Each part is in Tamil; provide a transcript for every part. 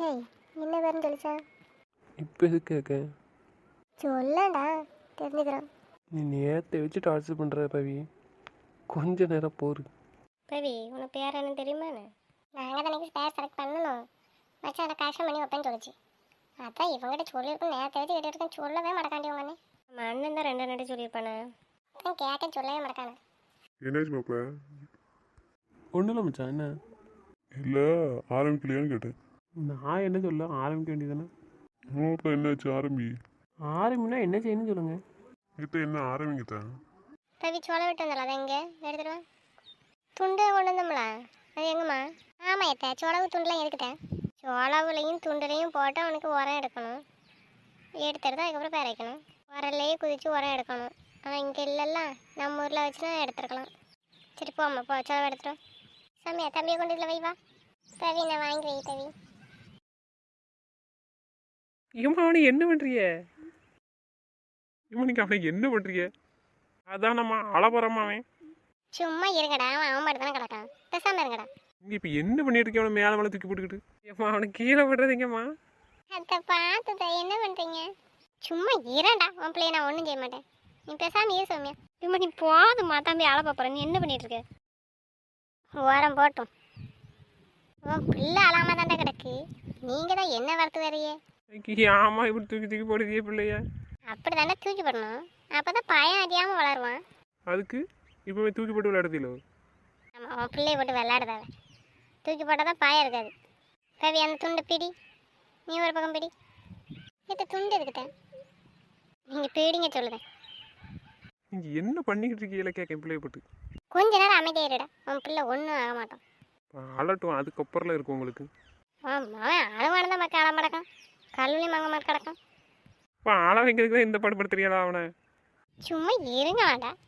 டேய் என்ன பேருன்னு சொல்லிச்சா இப்போ எதுக்கு கேட்க சொல்லடா தெரிஞ்சுக்கிறோம் நீ நேரத்தை வச்சு டார்ச்சர் பண்ணுற பவி. கொஞ்ச நேரம் போரு. பவி உனக்கு பேர் என்ன தெரியுமா நாங்கள் தானே பேர் செலக்ட் பண்ணணும். வச்சு அதை கரெக்ஷன் பண்ணி வைப்பேன்னு சொல்லிச்சு. அதான் இவங்ககிட்ட சொல்லியிருக்கோம் நேரத்தை வச்சு கேட்டிருக்கேன். சொல்லவே மறக்காண்டி உங்க அண்ணன் நம்ம அண்ணன் தான் ரெண்டு நட்டு சொல்லியிருப்பானே. அதான் கேட்க சொல்லவே மறக்கானே என்னாச்சு மாப்பிள்ள ஒன்றும் இல்லை மச்சான் என்ன? இல்லை ஆரம்பிக்கலையான்னு கேட்டேன். நான் என்ன சொல்ல ஆரம்பிக்க வேண்டியதானே மாப்பிள்ள என்னாச்சு ஆரம்பி? ஆரம்பினா என்ன செய்யணும்னு சொல்லுங்கள் கிட்ட என்ன ஆரம்பிங்கத்தான் பவி சோள விட்டு வந்தால அதை எங்கே எடுத்துருவா துண்டு கொண்டு வந்தோம்ல அது எங்கம்மா? ஆமாம் ஏத்த சோளவு துண்டுலாம் இருக்குதேன் சோளவுலையும் துண்டுலையும் போட்டு அவனுக்கு உரம் எடுக்கணும். எடுத்துட்டு அதுக்கப்புறம் பேர வைக்கணும். உரல்லையே குதித்து உரம் எடுக்கணும். ஆனால் இங்கே இல்லைல்ல நம்ம ஊரில் வச்சுனா எடுத்துருக்கலாம். சரி போம்மா போ சோளம் எடுத்துரும் சாமியா தம்பியை கொண்டு இதில் வை வா. தவி நான் வாங்கி வை தவி இம்மா அவனை என்ன பண்ணுறிய இம்மா நீங்கள் அவனை என்ன பண்ணுறிய அதான் நம்ம அளபுறமா அவன். சும்மா இருங்கடா அவன் அவன் மட்டும் தானே கிடக்கான். பேசாமல் இருங்கடா. இங்கே இப்போ என்ன பண்ணிட்டு இருக்கேன் அவனை மேலே மேலே தூக்கி போட்டுக்கிட்டு. ஏம்மா அவனை கீழே விடுறதுங்கம்மா அத்தை பார்த்துதா என்ன பண்ணுறீங்க சும்மா இரண்டா உன் பிள்ளைய நான் ஒன்றும் செய்ய மாட்டேன். நீ பேசாம இரு சௌமியா. இம்மா நீ போதுமா தம்பி அழ பாப்பற நீ என்ன பண்ணிட்டு இருக்க? ஓரம் போட்டும். உன் பிள்ளை அழாம தாண்டா கிடக்கு. நீங்க தான் என்ன வளர்த்து வரையே ஆமா இப்படி தூக்கி தூக்கி போடுதியே பிள்ளைய. அப்படி தாண்டா தூக்கி போடணும். அப்பதான் பயம் அறியாம வளருவான். அதுக்கு இப்போ தூக்கி போட்டு விளையாடுதீங்களோ ஆமா உன் பிள்ளைய போட்டு விளையாடுதாவ தூக்கி போட்டால் தான் பயம் இருக்காது. கவி அந்த துண்டை பிடி. நீ ஒரு பக்கம் பிடி. இது துண்டு இருக்குதேன் நீங்கள் பிடிங்க சொல்லுதேன். நீங்கள் என்ன பண்ணிக்கிட்டு இருக்கீங்களா கேட்க பிள்ளைய போட்டு. கொஞ்ச நேரம் அமைதியாயிருடா உன் பிள்ளை ஒன்றும் ஆக மாட்டான். அலட்டும் அதுக்கப்புறம்ல இருக்கும் உங்களுக்கு. அவன் அவன் அழுவானு தான் மக்கள் அழ மாட்டக்கான் கல்லூரி மங்க மாதிரி கிடக்கான் இப்போ ஆள வைக்கிறதுக்கு தான் இந்த பாடு படுத்துறியாடா அவனை? சும்மா இருங்க வேண்டாம்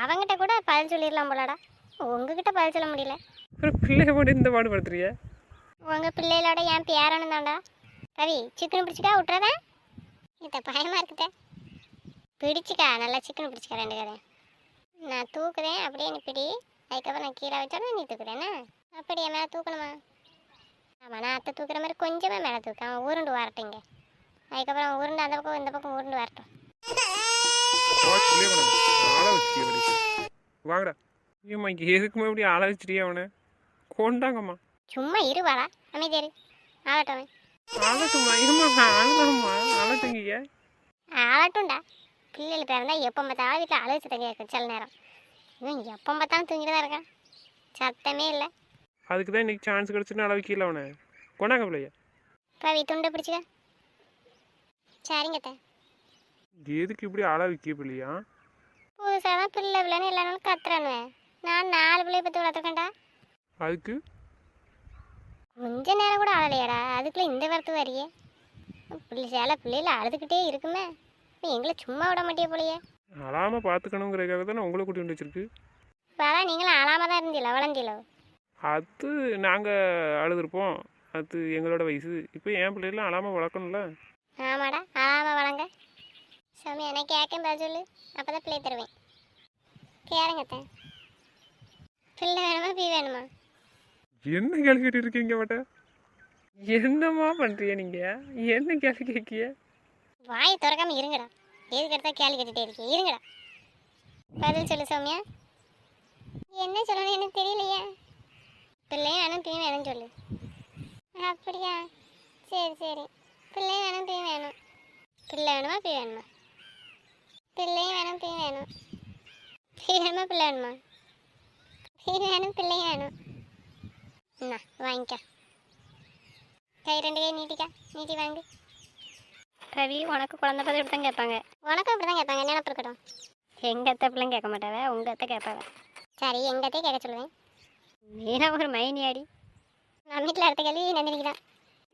அவங்கிட்ட கூட பதில் சொல்லிடலாம் போலடா. உங்ககிட்ட பதில் சொல்ல முடியல. அப்புறம் பிள்ளைய போட்டு இந்த பாடு படுத்துறிய உங்கள் பிள்ளைகளோட என் பேரனு தான்டா. கவி சிக்கன் பிடிச்சிக்கா விட்றதா இத பயமாக இருக்குதே. பிடிச்சிக்கா நல்லா சிக்கன் பிடிச்சிக்கா ரெண்டு கதை நான் தூக்குறேன் அப்படியே நீ பிடி. அதுக்கப்புறம் நான் கீழே வச்சாலும் நீ தூக்குறேன்னா அப்படியே மேலே தூக்கணுமா? ஆமாம் நான் அத்தை தூக்குற மாதிரி கொஞ்சமே மேலே தூக்க. அவன் உருண்டு வரட்டுங்க அதுக்கப்புறம் அவன் உருண்டு அந்த பக்கம் இந்த பக்கம் உருண்டு வரட்டும். வாங்கடா. ஏம்மா இங்கே எதுக்குமா இப்படி ஆள வச்சிட்டியா அவனை? கொண்டாங்கம்மா. சும்மா இருவாடா. அமைதியாரு ஆகட்டும் அழட்டும்மா ஏம்மா அழுதாம்மா அழட்டுங்க ஆகட்டும்டா பிள்ளைகள் பிறந்தா எப்போ பார்த்தாலும் வீட்டில் அழுச்சு தங்க இருக்கும் சில நேரம். இவன் எப்போ பார்த்தாலும் தூங்கிட்டு தான் இருக்கான். சத்தமே இல்லை. அதுக்கு தான் இன்னைக்கு சான்ஸ் கிடச்சுன்னு அளவு கீழே அவனை. கொண்டாங்க பிள்ளைய. கவி துண்டை பிடிச்சிக்க. சரிங்க அத்தை. எதுக்கு இப்படி ஆள வைக்க பிள்ளையா? புதுசாக தான் பிள்ளை பிள்ளைன்னு எல்லா நாளும் கத்துறானுவேன் நான் நாலு பிள்ளைய பற்றி வளர்த்துருக்கேன்டா. அதுக்கு? கொஞ்ச நேரம் கூட அழலையாடா. அதுக்குள்ளே இந்த வரத்து வரியே. பிள்ளை சேலை பிள்ளைல அழுதுகிட்டே இருக்குமே. இப்போ எங்களை சும்மா விட மாட்டியே போலையே. அழாமல் பார்த்துக்கணுங்கிறதுக்காக தானே உங்களை கூட்டி வந்து வச்சிருக்கு. வேலை நீங்களும் அழாம தான் இருந்தீங்களோ வளர்ந்தீங்களோ? அது நாங்கள் அழுதுருப்போம். அது எங்களோட வயசு. இப்போ என் பிள்ளைலாம் அழாமல் வளர்க்கணும்ல? ஆமாடா அழாம வளங்க. சாமி எனக்கு கேட்க பதில் சொல்லு. அப்போ தான் பிள்ளை தருவேன். கேளுங்க. பிள்ளை வேணுமா பீ வேணுமா? என்ன கேள்வி கேட்டுட்டு இருக்கீங்க மாட்ட என்னம்மா பண்ணுறிய நீங்கள் என்ன கேள்வி கேட்கிய வாயை திறக்காம இருங்கடா. எதுக்கு எடுத்தா கேள்வி கேட்டுட்டே இருக்கீங்க? இருங்கடா. பதில் சொல்லு சௌமியா. என்ன சொல்லணும் எனக்கு தெரியலையே. பிள்ளையும் வேணும் தீ வேணும் சொல்லு. அப்படியா? சரி சரி. பிள்ளையும் வேணும் தீ வேணும். பிள்ளை வேணுமா பீ வேணுமா? பிள்ளையும் வேணும் தீ வேணும். பீ வேணுமா பிள்ளை வேணுமா? பீ வேணும் பிள்ளையும் வேணும். என்ன வாங்கிக்க. கை ரெண்டு கை நீட்டிக்கா நீட்டி வாங்கு. ரவி உனக்கு குழந்தை பதவி இப்படி தான் கேட்பாங்க. உனக்கும் இப்படி தான் கேட்பாங்க நினப்பு இருக்கட்டும் எங்கள் அத்தை பிள்ளைங்க கேட்க மாட்டாவ? உங்கள் அத்தை கேட்பாவ? சரி எங்கள் அத்தையே கேட்க சொல்லுவேன். நீனா ஒரு மைனியாடி நம்ம வீட்டில் அடுத்த கேள்வி நந்தினிக்கு தான்.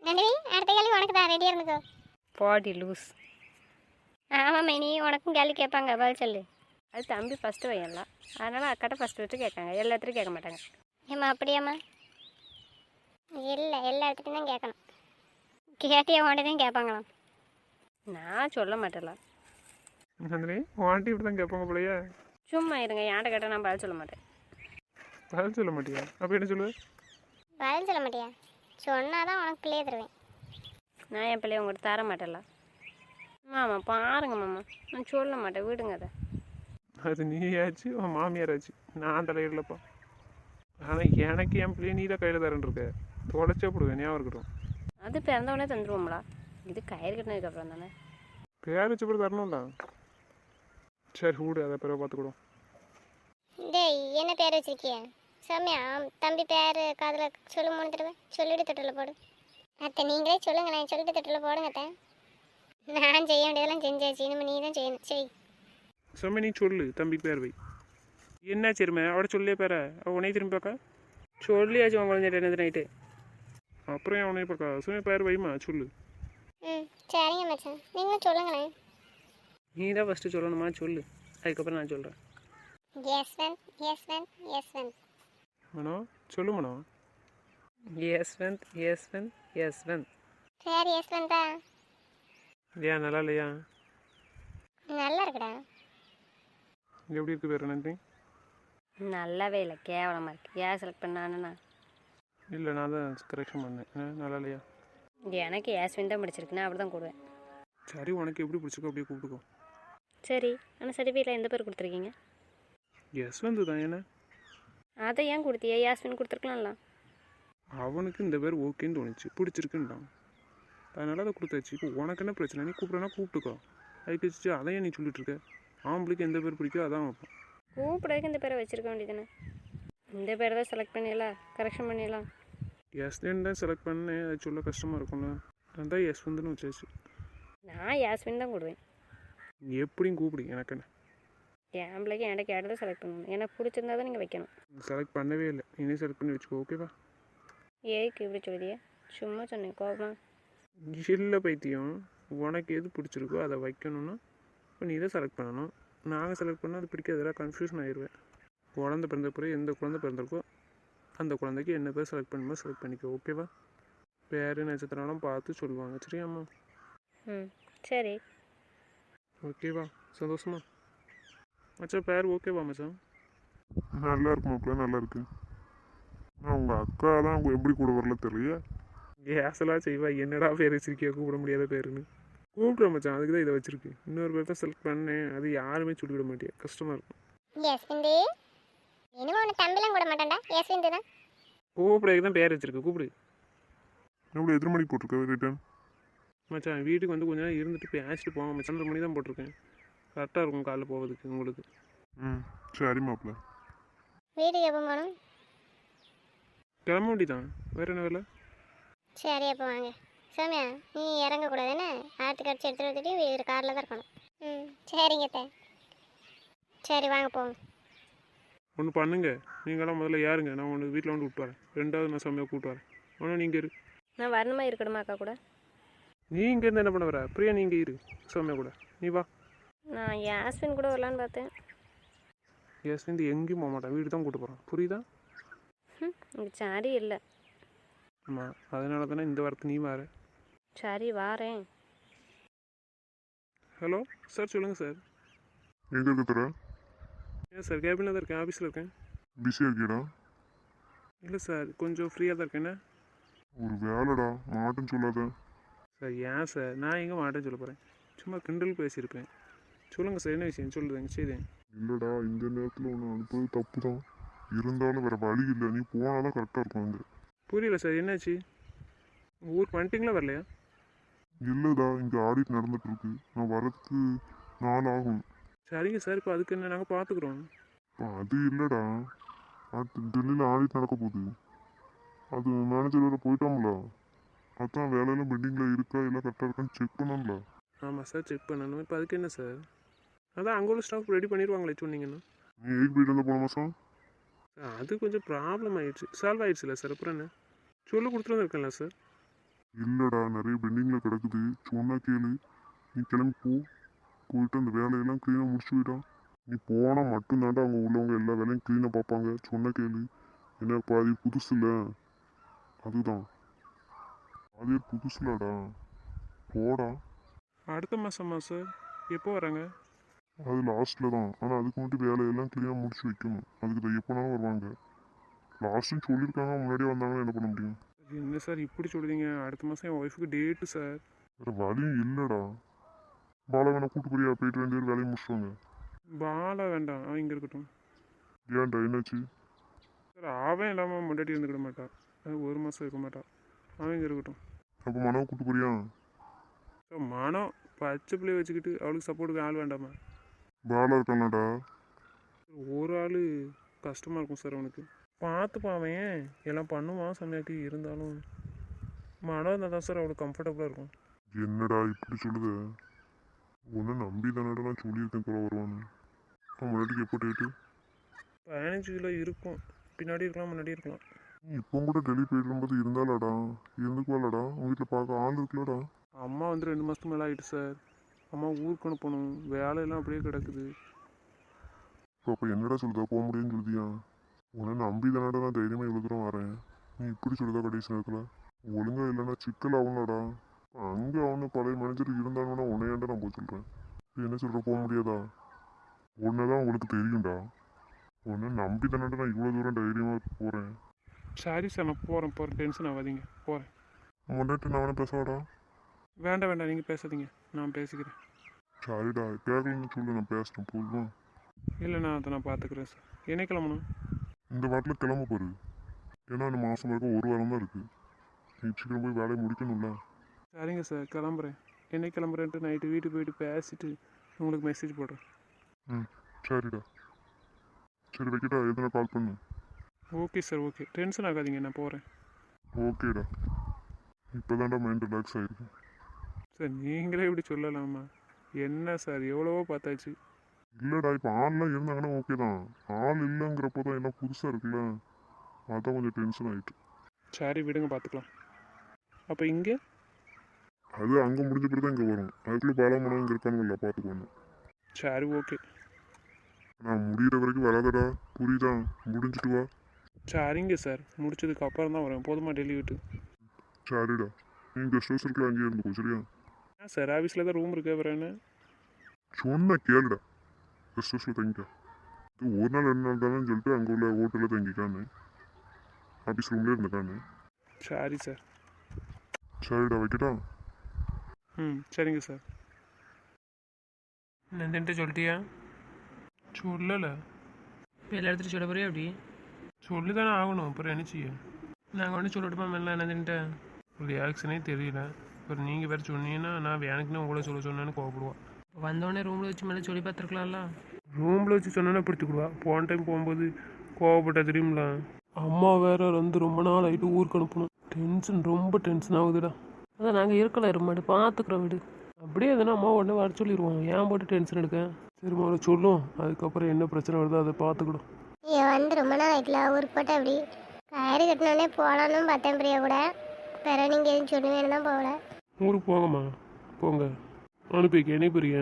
நந்தினி அடுத்த கேள்வி உனக்கு தான். ரெடியாக இருந்துக்கோ. Body loose. ஆமாம் மைனி உனக்கும் கேள்வி கேட்பாங்க. பதில் சொல்லு. அது தம்பி ஃபஸ்ட்டு வையலாம் அதனால் அக்காட்ட ஃபஸ்ட்டு வச்சு கேட்காங்க. எல்லாத்துலையும் கேட்க மாட்டாங்க. ஏம்மா அப்படியாம்மா? இல்லை எல்லா இடத்துலையும் தான் கேட்கணும். கேட்டிய தான் கேட்பாங்களாம். நான் சொல்ல மாட்டேன்ல. நந்தினி வாண்டி இப்படி தான் கேட்பாங்க பிள்ளைய சும்மா இருங்க. யாண்ட கேட்டால் நான் பதில் சொல்ல மாட்டேன். பதில் சொல்ல மாட்டியா? அப்போ என்ன சொல்லுவேன் பதில் சொல்ல மாட்டியா? சொன்னால் தான் உனக்கு பிள்ளைய தருவேன். நான் என் பிள்ளைய உங்கள்கிட்ட தர மாட்டேன்ல. மாமா பாருங்க மாமா. நான் சொல்ல மாட்டேன். விடுங்க அதை. அது நீயாச்சு உன் மாமியாராச்சு. நான் தலையிடலப்பா. ஆனால் எனக்கு என் பிள்ளைய நீ தான் கையில் தரேன் இருக்க. தொலைச்சே போடுவேன் ஞாபகம் இருக்கட்டும். அது பிறந்தவொடனே தந்துருவோம்லா இது கயிறு கட்டினதுக்கு அப்புறம் தானே. பேர் வச்ச பிறகு தரணும்ல சரி விடு அதை பிறகு பார்த்துக்கிடும் டேய் என்ன பேர் வச்சிருக்கிய? சௌமியா தம்பி பேர் காதில் சொல்லு மூணு தடவை. சொல்லிட்டு தொட்டில் போடு. அத்தை நீங்களே சொல்லுங்களேன் சொல்லிட்டு தொட்டில் போடுங்க அத்தை. நான் செய்ய வேண்டியதெல்லாம் செஞ்சாச்சு இனிமேல் நீ தான் செய்யணும். செய். சும்மா நீ சொல்லு தம்பி பேர் வை. என்ன சரிமே அவட சொல்லியே பேர உனைய திரும்பி பார்க்க சொல்லியாச்சு உன் குழந்தைகிட்ட என்ன நைட்டு அப்புறம் ஏன் உனைய பார்க்க சும்மா பேர் வைமா சொல்லு. ம் சரிங்க மச்சான். நீங்களும் சொல்லுங்களேன். நீ தான் ஃபஸ்ட்டு சொல்லணுமா? சொல்லு. அதுக்கப்புறம் நான் சொல்கிறேன் எஸ் வென் எஸ் வென் எஸ் வென் மனோ சொல்லு மனோ. யஸ்வந்த் யஸ்வந்த் யஸ்வந்த் சரி தான் இல்லையா நல்லா இல்லையா? நல்லா இருக்குடா. எப்படி இருக்கு பேர் நன்றி நல்லாவே இல்லை கேவலமாக இருக்கு. ஏன் செலக்ட் பண்ணானுண்ணா இல்லை நான் தான் கரெக்ஷன் பண்ணேன். ஆ, நல்லா இல்லையா? எனக்கு யாஸ்வின் தான் பிடிச்சிருக்குன்னா அப்படி தான் கூடுவேன். சரி உனக்கு எப்படி பிடிச்சிருக்கோ அப்படியே கூப்பிட்டுக்கோ. சரி ஆனால் சர்டிஃபிகேட்டில் எந்த பேர் கொடுத்துருக்கீங்க? யஸ்வந்த் தான் என்ன? அதை ஏன் கொடுத்தியா? யாஸ்வின் கொடுத்துருக்கலாம்ல. அவனுக்கு இந்த பேர் ஓகேன்னு தோணுச்சு. பிடிச்சிருக்குன்றான். அதனால அதை கொடுத்தாச்சு. இப்போ உனக்கு என்ன பிரச்சனை? நீ கூப்பிட்றனா கூப்பிட்டுக்கோ. அதுக்கு வச்சு அதையும் நீ சொல்லிட்டு இருக்க. ஆம்பளுக்கு எந்த பேர் பிடிக்கோ அதான் வைப்பான். கூப்பிடறதுக்கு இந்த பேரை வச்சிருக்க வேண்டியதுதானே. இந்த பேரை தான் செலக்ட் பண்ணிடலாம் கரெக்ஷன் பண்ணிடலாம் யஸ்வந்த் தான் செலக்ட் பண்ணேன் அது சொல்ல கஷ்டமாக இருக்கும்ல. நான் தான் யஸ்வந்த்னு வச்சாச்சு. நான் யாஸ்வின் தான் கூடுவேன் நீ எப்படியும் கூப்பிடு. எனக்கு என்ன? என் பிள்ளைக்கு என்கிட்ட கேட்டு தான் செலக்ட் பண்ணணும். எனக்கு பிடிச்சிருந்தா தான் நீங்கள் வைக்கணும். செலக்ட் பண்ணவே இல்லை. நீனே செலக்ட் பண்ணி வச்சுக்கோ ஓகேவா ஏய்க்கு இப்படி சொல்லியே சும்மா சொன்னேன் கோபமா இல்லை பைத்தியம். உனக்கு எது பிடிச்சிருக்கோ அதை வைக்கணும்னா இப்போ நீ தான் செலக்ட் பண்ணணும். நாங்கள் செலக்ட் பண்ணால் அது பிடிக்காதெல்லாம் கன்ஃபியூஷன் ஆயிடுவேன் குழந்தை பிறந்த பிறகு எந்த குழந்தை பிறந்திருக்கோ அந்த குழந்தைக்கு என்ன பேர் செலக்ட் பண்ணுமோ செலக்ட் பண்ணிக்கோ ஓகேவா பேர் நட்சத்திரம்லாம் பார்த்து சொல்லுவாங்க. சரியாம்மா? ம் சரி. ஓகேவா சந்தோஷமா? மச்சான் பேர் ஓகேவா மச்சான்? நல்லா இருக்கு மாப்பிள்ள நல்லா இருக்கு. ஆனால் உங்கள் அக்கா தான் அவங்க எப்படி கூட வரல தெரியல கேஸெல்லாம் செய்வா என்னடா பேர் வச்சிருக்கியா? கூப்பிட முடியாத பேருன்னு. கூப்பிட்றேன் மச்சான் அதுக்கு தான் இதை வச்சிருக்கு. இன்னொரு பேர் தான் செலக்ட் பண்ணேன் அது யாருமே சொல்லிவிட மாட்டியா? கஷ்டமாக இருக்கும். எஸ் விந்து இனிமே உன்னை தம்பிலாம் கூட மாட்டான்டா. எஸ் விந்து தான் கூப்பிடக்கு தான் பேர் வச்சிருக்கு. கூப்பிடு. எத்தனை மணிக்கு போட்டிருக்க ரிட்டர்ன் மச்சான் வீட்டுக்கு வந்து கொஞ்ச நேரம் இருந்துட்டு பேசிட்டு போங்க. மச்சான் மணி தான் போட்டிருக்கேன். கரெக்டாக இருக்கும் காலைல போகிறதுக்கு உங்களுக்கு. ம் சரி மாப்பிள்ள வீட்டுக்கு எப்போ போகணும்? கிளம்ப வேண்டிதான் வேற என்ன வேலை? சரி அப்போ வாங்க. சௌமியா நீ இறங்கக்கூடாது என்ன? ஆற்று கடிச்சு எடுத்துகிட்டு வந்துட்டு வீடு காரில் தான் இருக்கணும். ம் சரிங்க சரி வாங்க போங்க. ஒன்று பண்ணுங்க. நீங்களாம் முதல்ல யாருங்க நான் ஒன்று வீட்டில் வந்து விட்டு வரேன். ரெண்டாவது நான் செம்மையாக கூப்பிட்டு வரேன். ஒன்று நீங்கள் இரு. நான் வரணுமா இருக்கணுமா அக்கா கூட? நீ இங்கேருந்து என்ன பண்ண வர? பிரியா நீங்கள் இரு. சௌமியா கூட. நீ வா. நான் யாஸ்வின் கூட வரலான்னு பார்த்தேன். வந்து எங்கேயும் போக மாட்டேன் வீடு தான் கூட்டு போகிறேன் புரியுதா? ம் இங்கே சரி இல்லை. ஆமாம் அதனால தானே இந்த வாரத்து நீ வர. சரி வாரேன். ஹலோ சார் சொல்லுங்கள் சார். எங்கே இருக்க தர? ஏன் சார் கேபினில் தான் இருக்கேன் ஆஃபீஸில் இருக்கேன். பிஸியாக இருக்கியடா? இல்லை சார் கொஞ்சம் ஃப்ரீயாக தான் இருக்கேன். ஒரு வேலைடா மாட்டேன்னு சொல்லாத. சார் ஏன் சார்? நான் எங்கே மாட்டேன்னு சொல்ல போகிறேன் சும்மா கிண்டல் பேசியிருப்பேன். சொல்லுங்கள் சார் என்ன விஷயம் சொல்லுங்க சரி இல்லைடா இந்த நேரத்தில் ஒன்று அனுப்புறது தப்பு தான் இருந்தாலும் வேறு வழி இல்லை நீ போனால் தான் கரெக்டாக இருக்கும் அங்கே புரியல சார் என்னாச்சு? ஊருக்கு வந்துட்டிங்களா வரலையா? இல்லைடா இங்கே ஆடிட் நடந்துட்டு இருக்கு நான் வரதுக்கு நாள் ஆகும். சரிங்க சார் இப்போ அதுக்கு என்ன நாங்கள் பார்த்துக்குறோம் இப்போ அது இல்லைடா. அடுத்து டெல்லியில் ஆடிட் நடக்க போகுது. அது மேனேஜர் வேறு போயிட்டாங்கள அதான் வேலையெல்லாம் பெண்டிங்கில் இருக்கா எல்லாம் கரெக்டாக இருக்கான்னு செக் பண்ணணும்ல. ஆமாம் சார் செக் பண்ணணும். இப்போ அதுக்கு என்ன சார்? அதான் அங்கே உள்ள ஸ்டாஃப் ரெடி பண்ணிடுவாங்களே சொன்னீங்கன்னா. நீ எதுக்கு போயிட்டு வந்த போன மாதம் அது கொஞ்சம் ப்ராப்ளம் ஆயிடுச்சு. சால்வ் ஆயிடுச்சுல சார் அப்புறம் என்ன? சொல்லி கொடுத்துட்டு இருக்கேன்ல சார் இல்லைடா நிறைய பெண்டிங்கில் கிடக்குது. சொன்னா கேளு. நீ கிளம்பி போ. போயிட்டு அந்த வேலையெல்லாம் க்ளீனாக முடிச்சு போயிட்டா நீ போனால் மட்டும்தான்டா அவங்க உள்ளவங்க எல்லா வேலையும் க்ளீனாக பார்ப்பாங்க. சொன்ன கேளு. என்ன பாதி புதுசு இல்லை. அதுதான். பாதி புதுசுலடா. போடா. அடுத்த மாதமா சார் எப்போ வராங்க அது லாஸ்ட்டில் தான். ஆனால் அதுக்கு மட்டும் வேலையெல்லாம் க்ளீனாக முடிச்சு வைக்கணும். அதுக்கு தான் எப்போனாலும் வருவாங்க. லாஸ்ட்டுன்னு சொல்லியிருக்காங்க. முன்னாடியே வந்தாங்கன்னா என்ன பண்ண முடியும்? என்ன சார் இப்படி சொல்லுதீங்க அடுத்த மாதம் என் ஒய்ஃபுக்கு டேட்டு சார் வேறு வழியும் இல்லைடா. பாலை வேணா கூட்டு போறியா? போயிட்டு ரெண்டு பேரும் வேலையை முடிச்சுவாங்க பாலா வேண்டாம் அவன் இங்கே இருக்கட்டும். ஏன்டா என்னாச்சு? சார் அவன் இல்லாமல் முன்னாடி இருந்துக்கிட மாட்டான் ஒரு மாதம் இருக்க மாட்டான் அவன் இங்கே இருக்கட்டும். அப்போ மனவை கூட்டு போறியா? சார் மனம் பச்சை பிள்ளைய வச்சுக்கிட்டு அவளுக்கு சப்போர்ட்டுக்கு ஆள் வேண்டாமா? பாலா இருக்கான்லடா ஒரு ஆள் கஷ்டமாக இருக்கும் சார் அவனுக்கு. பார்த்துப்பான் அவன் எல்லாம் பண்ணுவான் சமயத்துக்கு இருந்தாலும் மனம் இருந்தால் தான் சார் அவளுக்கு கம்ஃபர்டபுளாக இருக்கும். என்னடா இப்படி சொல்லுத? உன்னை நம்பி தானடா நான் சொல்லியிருக்கேன் கூட வருவான்னு. முன்னாடிக்கு எப்போ டேட்டு பதினஞ்சு கிலோ இருக்கும். பின்னாடி இருக்கலாம் முன்னாடி இருக்கலாம். இப்போ கூட டெல்லி இருக்கும்போது இருந்தாலடா. இருந்துக்குவாலடா உங்க வீட்டில் பார்க்க ஆள் இருக்குல்லடா அம்மா வந்து ரெண்டு மாதத்துக்கு மேலே ஆகிட்டு சார். அம்மா ஊருக்கு அனுப்பணும். வேலையெல்லாம் அப்படியே கிடக்குது. இப்போ அப்போ என்னடா சொல்லுதா? போக முடியும்னு சொல்லுதியா? உன்னை நம்பி தானடா நான் தைரியமாக இவ்வளோ தூரம் வரேன். நீ இப்படி சொல்லுதா கடைசி நேரத்தில்? ஒழுங்கா இல்லைன்னா சிக்கல் ஆகும்லடா. அங்கே அவனு பழைய மேனேஜர் இருந்தாங்கன்னா உன்னையாண்டா நான் போய் சொல்கிறேன் என்ன சொல்கிற போக முடியாதா? உன்னை தான் உங்களுக்கு தெரியும்டா. உன்னை நம்பி தானடா நான் இவ்வளோ தூரம் தைரியமாக போகிறேன் சரி சார் நான் போகிறேன் போகிறேன் டென்ஷன் ஆகாதீங்க. போகிறேன் முன்னாடி நான் அவனை பேசவாடா வேண்டாம் வேண்டாம். நீங்கள் பேசாதீங்க. நான் பேசிக்கிறேன். சரிடா கேட்கலன்னு சொல்லு நான் பேசுகிறேன் போதுமா? இல்லை நான் அதை நான் பார்த்துக்கிறேன் சார் என்ன கிளம்பணும்? இந்த வாரத்தில் கிளம்ப போரு. ஏன்னா இந்த மாதம் வரைக்கும் ஒரு வாரம் தான் இருக்குது நீ சீக்கிரம் போய் வேலையை முடிக்கணும்ல. சரிங்க சார் கிளம்புறேன். என்ன கிளம்புறேன்ட்டு நைட்டு வீட்டுக்கு போயிட்டு பேசிட்டு உங்களுக்கு மெசேஜ் போடுறேன். ம் சரிடா. சரி வைக்கட்டா. எதுனா கால் பண்ணு. Okay sir okay. டென்ஷன் ஆகாதீங்க நான் போகிறேன் ஓகேடா. இப்போதான்டா மைண்ட் ரிலாக்ஸ் ஆகிருக்கு சார் நீங்களே இப்படி சொல்லலாமா? என்ன சார் எவ்வளவோ பார்த்தாச்சு. இல்லைடா இப்போ ஆள்லாம் இருந்தாங்கன்னா ஓகே தான். ஆள் இல்லைங்கிறப்போ தான் எல்லாம் புதுசாக இருக்குல்ல? அதான் கொஞ்சம் டென்ஷன் ஆகிட்டு சரி விடுங்க பார்த்துக்கலாம். அப்போ இங்கே? அது அங்கே முடிஞ்ச பிறகு தான் இங்கே வரும். அதுக்குள்ளே பாலாமணம் இங்கே இருக்கானுங்கல்ல பார்த்துக்கோங்க. சரி ஓகே நான் முடிகிற வரைக்கும் வராதடா. புரியுதா? முடிஞ்சிட்டு வா. சரிங்க சார் முடிச்சதுக்கு அப்புறம் தான் வரேன் போதுமா டெல்லி விட்டு சரிடா. நீ கெஸ்ட் ஹவுஸ் இருக்கலாம் அங்கேயே இருந்துக்கோ சரியா? சார் ஆஃபீஸில் தான் ரூம் இருக்கு அப்புறம் என்ன? சொன்ன கேளுடா. கெஸ்ட் ஹவுஸில் தங்கிக்க இது ஒரு நாள் ரெண்டு நாள் தானே சொல்லிட்டு அங்கே உள்ள ஹோட்டலில் தங்கிக்கான்னு ஆஃபீஸ் ரூம்லேயே இருந்துக்கான்னு சரி சார் சரிடா வைக்கட்டா? ம் சரிங்க சார் நந்தின்ட்டு சொல்லிட்டியா? சொல்லலை. இப்போ எல்லா இடத்துலையும் சொல்ல போறியா அப்படி சொல்லி தானே ஆகணும் அப்புறம் என்ன செய்ய? நாங்கள் ஒன்று சொல்லட்டுமா மெல்ல நந்தின்ட்ட ரியாக்ஷனே தெரியல. அப்புறம் நீங்கள் வேறு சொன்னீங்கன்னா நான் வேணுக்குன்னு உங்களை சொல்ல சொன்னேன்னு கோவப்படுவா. வந்தோடனே ரூமில் வச்சு மேலே சொல்லி பார்த்துருக்கலாம்ல? ரூமில் வச்சு சொன்னா பிடித்துக்கிடுவா போன டைம் போகும்போது கோவப்பட்டா தெரியுங்களா அம்மா வேற வந்து ரொம்ப நாள் ஆகிட்டு ஊருக்கு அனுப்பணும். டென்ஷன் ரொம்ப டென்ஷன் ஆகுதுடா. அதான் நாங்கள் இருக்கல இருமாடு பார்த்துக்குறோம் வீடு. அப்படியே எதுனா அம்மா உடனே வர சொல்லிடுவோம் ஏன் போட்டு டென்ஷன் எடுக்க? சரி முதல்ல சொல்லும். அதுக்கப்புறம் என்ன பிரச்சனை வருதோ அதை பார்த்துக்கிடும். ஐயோ வந்து ரொம்ப நாள் ஆயிட்டல ஊருக்கு போட்டா அப்படி கயிறு கட்டினோடனே போகலான்னு பார்த்தேன் பிரியா கூட. வேற நீங்கள் எதுவும் சொல்லுவேன்னு தான் போகல. ஊருக்கு போங்கம்மா. போங்க. அனுப்பி வைக்க என்ன பெரிய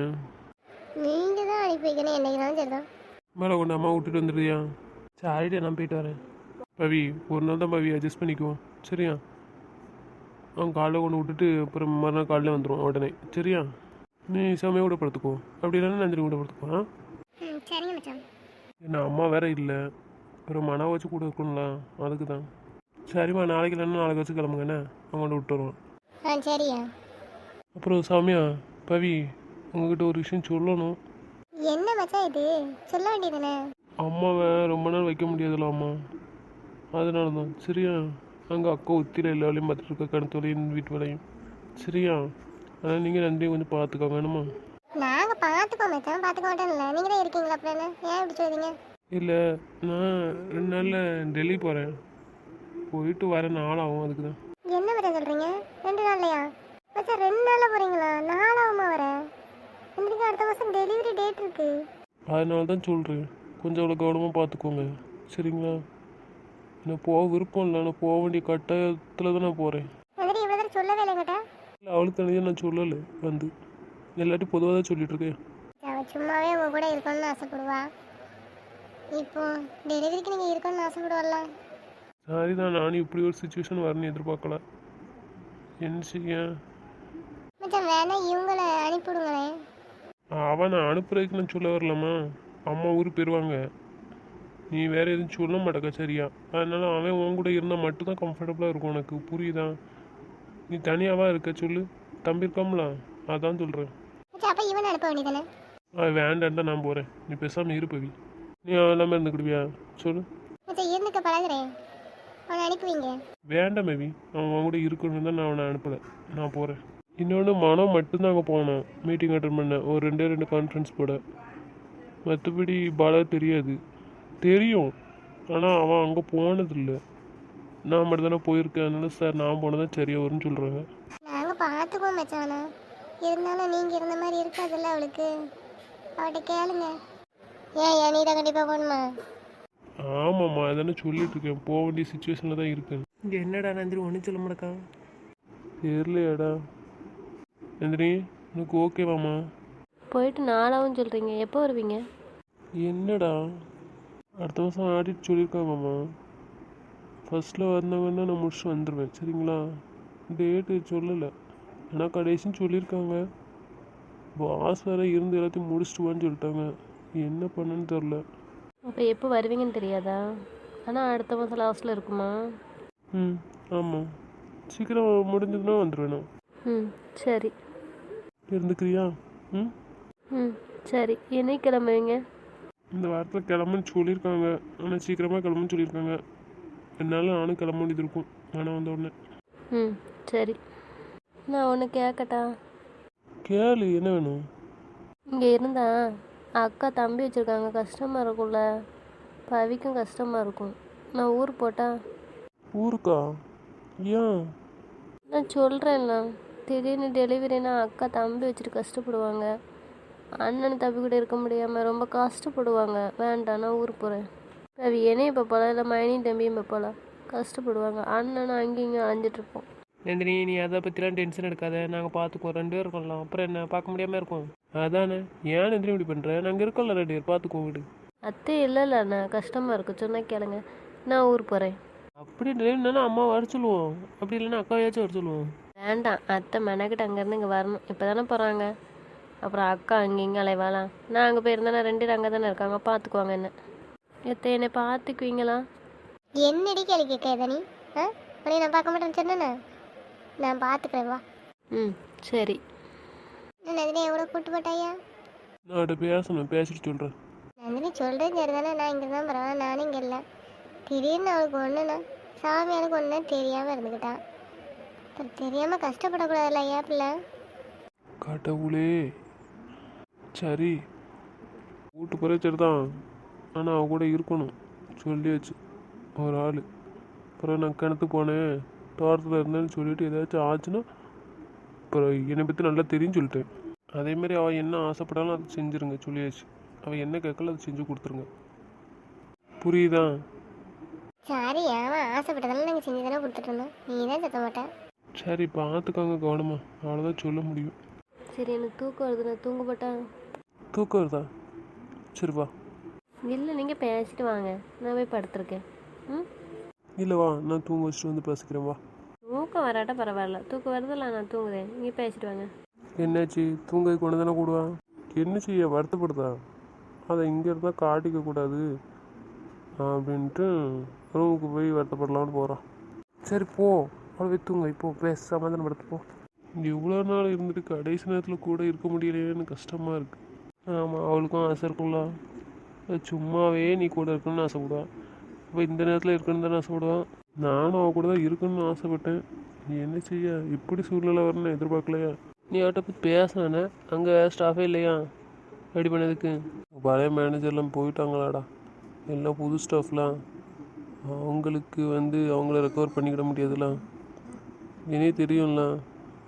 நீங்கள் தான் அனுப்பி வைக்கணும் சரிதான். மேலே கொண்டு அம்மா விட்டுட்டு வந்துடுறியா? சரிடா நான் போயிட்டு வரேன். பவி ஒரு நாள் தான் பவி அட்ஜஸ்ட் பண்ணிக்குவோம். சரியா? அவன் காலைல கொண்டு விட்டுட்டு அப்புறம் மறுநாள் காலையில் வந்துடுவோம் உடனே. சரியா? நீ சமைய கூட படுத்துக்கோ. அப்படி இல்லைன்னா நந்தினி கூட படுத்துக்கோ என்ன அம்மா வேற இல்லை. அப்புறம் மன வச்சு கூட இருக்கணும்ல அதுக்கு தான் சரிம்மா நாளைக்கு இல்லைன்னா நாளைக்கு வச்சு கிளம்புங்கண்ணே அவன் கொண்டு விட்டு வருவான் ஆ சரியா. அப்புறம் சாமியா பவி உங்ககிட்ட ஒரு விஷயம் சொல்லணும். என்ன மச்சான் இது? சொல்ல வேண்டியதுதானே? அம்மாவை ரொம்ப நாள் வைக்க முடியாதுல்ல அம்மா. அதனால தான் சரியா? அங்கே அக்கா உத்தியில் எல்லா வேலையும் பார்த்துட்டு இருக்க கணத்து வேலையும் வீட்டு வேலையும். சரியா? அதனால் நீங்கள் நன்றியை கொஞ்சம் பார்த்துக்கோங்க வேணுமா நாங்கள் பார்த்துக்கோம் மச்சான். பார்த்துக்க மாட்டோம்ல. நீங்கள் தான் இருக்கீங்களா அப்புறம் ஏன் இப்படி சொல்றீங்க? இல்லை நான் ரெண்டு நாளில் டெல்லி போகிறேன் போயிட்டு வர நாள் ஆகும் அதுக்கு தான் என்ன மச்சான் சொல்கிறீங்க ரெண்டு நாள்லையா? மச்சான் ரெண்டு நாளில் போகிறீங்களா நாலாவமா வர? எனக்கு அடுத்த மாதம் டெலிவரி டேட் இருக்கு. அதனால தான் சொல்கிறேன் கொஞ்சம் அவ்வளோ கவனமாக பார்த்துக்கோங்க. சரிங்களா? நான் போக விருப்பம் இல்லை. நான் போக வேண்டிய கட்டாயத்தில் தான் நான் போகிறேன் வந்துட்டு இவ்வளோ தூரம் சொல்லவே இல்லை கேட்டா இல்லை அவளுக்கு தனியாக நான் சொல்லலை. வந்து. எல்லாத்தையும் பொதுவாக தான் சொல்லிட்டு இருக்கேன். அவள் சும்மாவே உங்க கூட இருக்கணும்னு ஆசைப்படுவா. இப்போ டெலிவரிக்கு நீங்கள் இருக்கணும்னு ஆசைப்படுவாள்ல சாரி தான் நானும் இப்படி ஒரு சுச்சுவேஷன் வரணும்னு எதிர்பார்க்கல. என்ன செய்ய மச்சான் வேணா இவங்கள அனுப்பிவிடுங்களேன் அவன் அனுப்புறதுக்கு நான் சொல்ல வரலாமா அம்மா ஊருக்கு போயிடுவாங்க நீ வேற எதுவும் சொல்ல மாட்டேக்க சரியா அதனால அவன் உன் கூட இருந்தால் மட்டும்தான் கம்ஃபர்டபுளாக இருக்கும் உனக்கு. புரியுதா? நீ தனியாவா இருக்க சொல்லு. தம்பி இருக்காமல அதான் சொல்கிறேன் அப்போ இவனை அனுப்ப வேண்டியதானே அவன் வேண்டான்ட்டு நான் போகிறேன் நீ பேசாமல் இருப்பவி நீ அவன் இல்லாமல் இருந்துக்கிடுவியா? சொல்லு. இருந்துக்க பழகுறேன். அவனை அனுப்புவீங்க? வேண்டாம் மேபி அவன் உன் கூட இருக்கணும்னு தான் நான் அவனை அனுப்பலை. நான் போகிறேன் இன்னொன்று மனம் மட்டும்தான் அங்கே போனேன் மீட்டிங் அட்டன் பண்ணேன் ஒரு ரெண்டே ரெண்டு கான்ஃபரன்ஸ் போட. மற்றபடி பாலா தெரியாது. தெரியும். ஆனால் அவன் அங்கே போனதில்லை. நான் மட்டும் தானே போயிருக்கேன். அதனால சார் நான் போனதான் சரியாக வரும்னு சொல்கிறாங்க நாங்கள் பார்த்துக்குவோம் மச்சானா இருந்தாலும் நீங்கள் இருந்த மாதிரி இருக்காதுல்ல அவளுக்கு. அவட்ட கேளுங்க. ஏன் ஏன் நீ தான் கண்டிப்பாக போகணுமா? ஆமாம்மா அதானே சொல்லிட்டு இருக்கேன் போக வேண்டிய சுச்சுவேஷனில் தான் இருக்கேன். இங்கே என்னடா நந்திரி ஒன்றும் சொல்ல மாட்டேக்கா. தெரியலையாடா. நந்தினி உனக்கு ஓகேவாம்மா போயிட்டு நாளாவும் சொல்கிறீங்க எப்போ வருவீங்க? என்னடா? அடுத்த மாதம் ஆடிட் சொல்லியிருக்காங்கம்மா. ஃபர்ஸ்ட்டில் வந்தவங்கன்னா நான் முடிச்சுட்டு வந்துடுவேன் சரிங்களா? டேட்டு சொல்லலை. ஆனால் கடைசின்னு சொல்லியிருக்காங்க. பாஸ் வேறு இருந்து எல்லாத்தையும் முடிச்சுட்டு வான்னு சொல்லிட்டாங்க. என்ன பண்ணேன்னு தெரில அப்போ எப்போ வருவீங்கன்னு தெரியாதா? ஆனால் அடுத்த மாதம் லாஸ்ட்டில் இருக்குமா? ம் ஆமாம் சீக்கிரம் முடிஞ்சதுன்னா வந்துடுவேன் நான் ம் சரி. இருந்துக்கிறியா? ம்? ம் சரி. என்னைக்கு கிளம்புவீங்க? இந்த வாரத்தில் கிளம்புன்னு சொல்லியிருக்காங்க. ஆனால் சீக்கிரமாக கிளம்புன்னு சொல்லியிருக்காங்க. என்னால் நானும் கிளம்ப வேண்டியது இருக்கும். ஆனால் வந்த உடனே. ம் சரி. நான் ஒன்று கேட்கட்டா கேளு என்ன வேணும்? இங்கே இருந்தா? அக்கா தம்பி வச்சுருக்காங்க. கஷ்டமாக இருக்கும்ல. பவிக்கும் கஷ்டமாக இருக்கும். நான் ஊர் போட்டா? ஊருக்கா? ஏன்? நான் சொல்கிறேன்ல திடீர்னு டெலிவரினா அக்கா தம்பி வச்சுட்டு கஷ்டப்படுவாங்க. அண்ணன் தம்பி கூட இருக்க முடியாமல் ரொம்ப கஷ்டப்படுவாங்க. வேண்டாம் நான் ஊருக்கு போகிறேன் பவி என்னையும் பார்ப்பாளா இல்லை மைனியும் தம்பியும் பார்ப்பாளா கஷ்டப்படுவாங்க. அண்ணன் அங்கேயும் இங்கேயும் அலைஞ்சிட்ருப்போம் நந்தினி நீ அதை பற்றிலாம் டென்ஷன் எடுக்காத. நாங்கள் பார்த்துக்குவோம் ரெண்டு பேரும் இருக்கலாம். அப்புறம் என்ன? பார்க்க முடியாமல் இருக்கும். அதானே? ஏன் நந்தினி இப்படி பண்ணுற நாங்கள் இருக்கோம்ல ரெண்டு பேர் பார்த்துக்குவோம் வீடு அத்தை இல்லை இல்லை அண்ணா கஷ்டமாக இருக்கு. சொன்னா கேளுங்க. நான் ஊருக்கு போகிறேன் அப்படி டெலிவரினா அம்மா வர சொல்லுவோம். அப்படி இல்லைன்னா அக்காவையாச்சும் வர சொல்லுவோம். வேண்டாம். அத்தை மெனக்கிட்ட அங்கேருந்து இங்கே வரணும். இப்போ தானே போகிறாங்க அப்புறம் அக்கா அங்கே இங்கே அலைவாளாம். நான் அங்கே போயிருந்தேன்னா ரெண்டு பேரும் அங்கே தானே இருக்காங்க. பார்த்துக்குவாங்க என்ன. எத்த என்னை பார்த்துக்குவீங்களா? என்னடி கேள்வி கேட்க நீ? ஆ? உன்னை நான் பார்க்க மாட்டேன்னு சொன்னேனே. நான் பார்த்துக்கிறேன் வா. ம் சரி. நந்தினி எவ்வளோ கூட்டு போட்டாயா? நான் அவட்ட பேசணும் பேசிட்டு சொல்கிறேன் நந்தினி சொல்கிறது சரி தானே நான் இங்கே தான் பரவாயில்ல நானும் இங்கே இல்லை. திடீர்னு அவளுக்கு ஒன்றுனா சாமி எனக்கு ஒன்று தெரியாமல் இருந்துக்கிட்டான் அப்புறம் தெரியாமல் கஷ்டப்படக்கூடாதுல்ல ஐயா பிள்ளை? கடவுளே. சரி. வீட்டு போகிற சரி தான் ஆனால் அவ கூட இருக்கணும் சொல்லியாச்சு ஒரு ஆள். அப்புறம் நான் கிணத்து போனேன் தோட்டத்தில் இருந்தேன்னு சொல்லிட்டு ஏதாச்சும் ஆச்சுன்னா அப்புறம் என்னை பற்றி நல்லா தெரியும் சொல்லிட்டேன். அதேமாரி அவள் என்ன ஆசைப்பட்டாலும் அதை செஞ்சுருங்க சொல்லியாச்சு. அவள் என்ன கேட்கல அதை செஞ்சு கொடுத்துருங்க. புரியுதா? சரி அவன் ஆசைப்பட்டதெல்லாம் நாங்கள் செஞ்சு தானே கொடுத்துட்டு இருந்தோம் நீ தான் சத்த மாட்டேன் சரி பார்த்துக்கோங்க கவனமா. அவ்வளோதான் சொல்ல முடியும். சரி எனக்கு தூக்கம் வருது. நான் தூங்கப்பட்டா தூக்கம் வருதா? சரி வா. இல்லை நீங்கள் பேசிட்டு வாங்க. நான் போய் படுத்துருக்கேன். ம்? இல்லை வா. நான் தூங்க வச்சுட்டு வந்து பேசிக்கிறேன் வா. தூக்கம் வராட்ட பரவாயில்ல. தூக்கம் வருதில்ல நான் தூங்குதேன் நீங்கள் பேசிட்டு வாங்க. என்னாச்சு? தூங்க கொண்டு தானே கூடுவான் என்ன செய்ய வருத்தப்படுதா? அதை இங்கே இருந்தால் காட்டிக்க கூடாது. அப்படின்ட்டு ரூமுக்கு போய் வருத்தப்படலாம்னு போகிறான் சரி போ. அவ்வளோ தூங்க. இப்போ பேச சமாதானம் படுத்து போ இவ்வளோ நாள் இருந்துட்டு கடைசி நேரத்தில் கூட இருக்க முடியலையேன்னு கஷ்டமாக இருக்குது ஆமாம் அவளுக்கும் ஆசை இருக்கும்ல. சும்மாவே நீ கூட இருக்கணும்னு ஆசைப்படுவான் இப்போ இந்த நேரத்தில் இருக்கணும்னு தானே ஆசைப்படுவான் நானும் அவள் கூட தான் இருக்கணும்னு ஆசைப்பட்டேன். நீ என்ன செய்ய? இப்படி சூழ்நிலை வரணும்னு எதிர்பார்க்கலையா? நீ அவட்ட போய் பேசினானே அங்கே ஸ்டாஃபே இல்லையா? ரெடி பண்ணதுக்கு. பழைய மேனேஜர்லாம் போயிட்டாங்களாடா. எல்லாம் புது ஸ்டாஃப்லாம் அவங்களுக்கு வந்து அவங்கள ரெக்கவர் பண்ணிக்கிட முடியாதுலாம் இனி தெரியும்ல.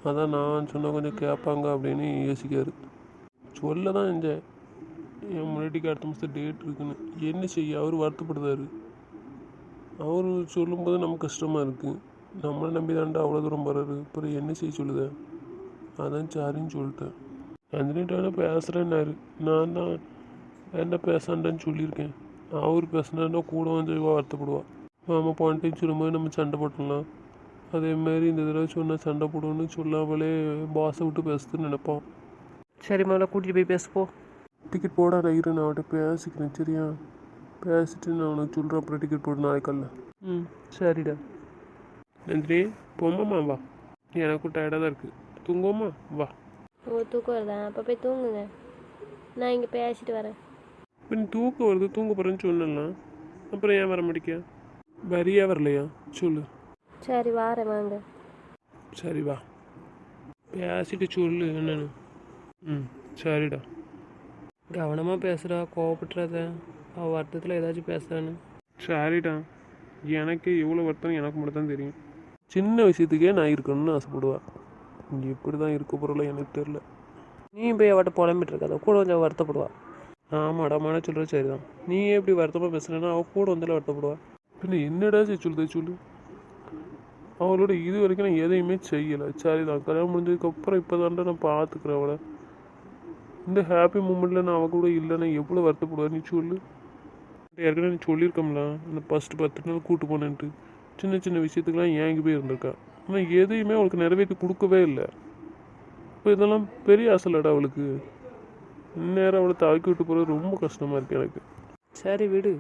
அதான் நான் சொன்னால் கொஞ்சம் கேட்பாங்க அப்படின்னு யோசிக்காரு. சொல்ல தான் செஞ்சேன். என் முன்னாடிக்கு அடுத்த மாதம் டேட் இருக்குன்னு. என்ன செய்ய? அவர் வருத்தப்படுதாரு அவர் சொல்லும்போது நமக்கு கஷ்டமாக இருக்குது நம்மளை நம்பி தாண்டா அவ்வளோ தூரம் போகிறாரு அப்புறம் என்ன செய்ய சொல்லுத? அதான் சரின்னு சொல்லிட்டேன். அஞ்சனிட்டான பேசுகிறேன்னாரு நான் தான் என்ன பேசாண்டான்னு சொல்லியிருக்கேன். அவர் பேசினாருன்னா கூட வந்து வருத்தப்படுவா. மாமா டைம் சொல்லும்போது நம்ம சண்டை போட்டுடலாம். அதேமாரி இந்த தடவை சொன்னால் சண்டை போடுவோன்னு சொல்லாமலே பாஸை விட்டு பேசுதுன்னு நினைப்பான் சரி மேலே கூட்டிகிட்டு போய் பேசுப்போம் டிக்கெட் போடாத இரு நான் அவட்ட பேசிக்கிறேன். சரியா? பேசிட்டு நான் உனக்கு சொல்கிறேன் அப்புறம் டிக்கெட் போட்டு நாளைக்கல்ல. ம். சரிடா. நந்தினி பொம்மம்மா வா. எனக்கும் டயர்டாக தான் இருக்குது தூங்குவோமா? வா. உங்கள் தூக்கம் வருதா? அப்போ போய் தூங்குங்க. நான் இங்கே பேசிட்டு வரேன். இப்போ நீ தூக்கம் வருது தூங்க போகிறேன்னு சொல்லலாம் அப்புறம் ஏன் வர மாட்டேங்க வரியா வரலையா? சொல்லு. சரி வாரேன் வாங்க. சரி வா. பேசிட்டு சொல்லு என்னன்னு. ம் சரிடா. கவனமாக பேசுகிறா கோவப்பட்டுறாத. அவள் வருத்தத்தில் ஏதாச்சும் பேசுகிறான்னு சரிடா. எனக்கு எவ்வளோ வருத்தம் எனக்கு மட்டும் தான் தெரியும். சின்ன விஷயத்துக்கே நான் இருக்கணும்னு ஆசைப்படுவேன் இங்கே எப்படி தான் இருக்க போகிறல எனக்கு தெரில நீ போய் அவட்ட புலம்பிட்டு இருக்காத கூட கொஞ்சம் வருத்தப்படுவா. ஆமாடா மன சொல்கிற சரிதான். நீ எப்படி வருத்தமாக பேசுகிறேன்னா அவள் கூட வந்தாலும் வருத்தப்படுவா. பின்ன என்னடா செய்ய சொல்லுது சொல்லு. அவளோட இது வரைக்கும் நான் எதையுமே செய்யலை. சரிதான் கல்யாணம் முடிஞ்சதுக்கப்புறம் இப்போ தான்டா நான் பார்த்துக்கிறேன் அவளை. இந்த ஹாப்பி மூமெண்ட்டில் நான் அவ கூட இல்லைன்னா எவ்வளோ வருத்தப்படுவேன் நீ சொல்லு. ஏற்கனவே நீ சொல்லியிருக்கோம்ல அந்த ஃபஸ்ட்டு பத்து நாள் கூட்டு போனேன்ட்டு. சின்ன சின்ன விஷயத்துக்கெல்லாம் ஏங்கி போய் இருந்திருக்கா? ஆனால் எதையுமே அவளுக்கு நிறைவேற்றி கொடுக்கவே இல்லை. இப்போ இதெல்லாம் பெரிய ஆசைலடா அவளுக்கு. இந்நேரம் அவளை தாக்கி விட்டு போகிறது ரொம்ப கஷ்டமாக இருக்குது எனக்கு. சரி விடு.